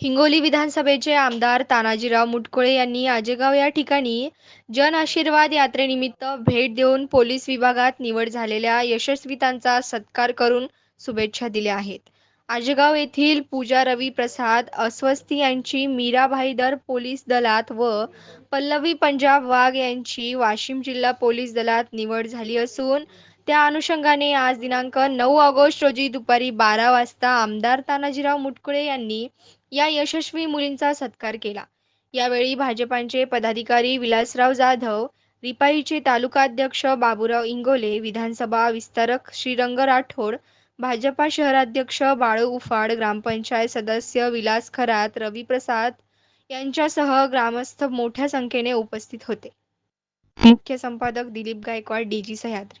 हिंगोली विधानसभेचे आमदार तानाजीराव मुटकुळे यांनी आजेगाव या ठिकाणी जन आशीर्वाद यात्रेनिमित्त भेट देऊन पोलीस विभागात निवड झालेल्या यशस्वितांचा सत्कार करून शुभेच्छा दिल्या आहेत. आजेगाव येथील पूजा रवी प्रसाद अस्वस्ती यांची मीरा भाईदर पोलीस दलात व पल्लवी पंजाब वाघ यांची वाशिम जिल्हा पोलीस दलात निवड झाली असून त्या अनुषंगाने आज दिनांक नऊ ऑगस्ट रोजी दुपारी बारा वाजता आमदार तानाजीराव मुटकुळे यांनी या यशस्वी मुलींचा सत्कार केला. यावेळी भाजपांचे पदाधिकारी विलासराव जाधव रिपाईचे तालुकाध्यक्ष बाबूराव इंगोले विधानसभा विस्तारक श्रीरंग राठोड भाजपा शहराध्यक्ष बाळू उफाड ग्रामपंचायत सदस्य विलास खरात रवी प्रसाद यांच्यासह ग्रामस्थ मोठ्या संख्येने उपस्थित होते. मुख्य संपादक Dilip Gaikwad DG Sahyadri.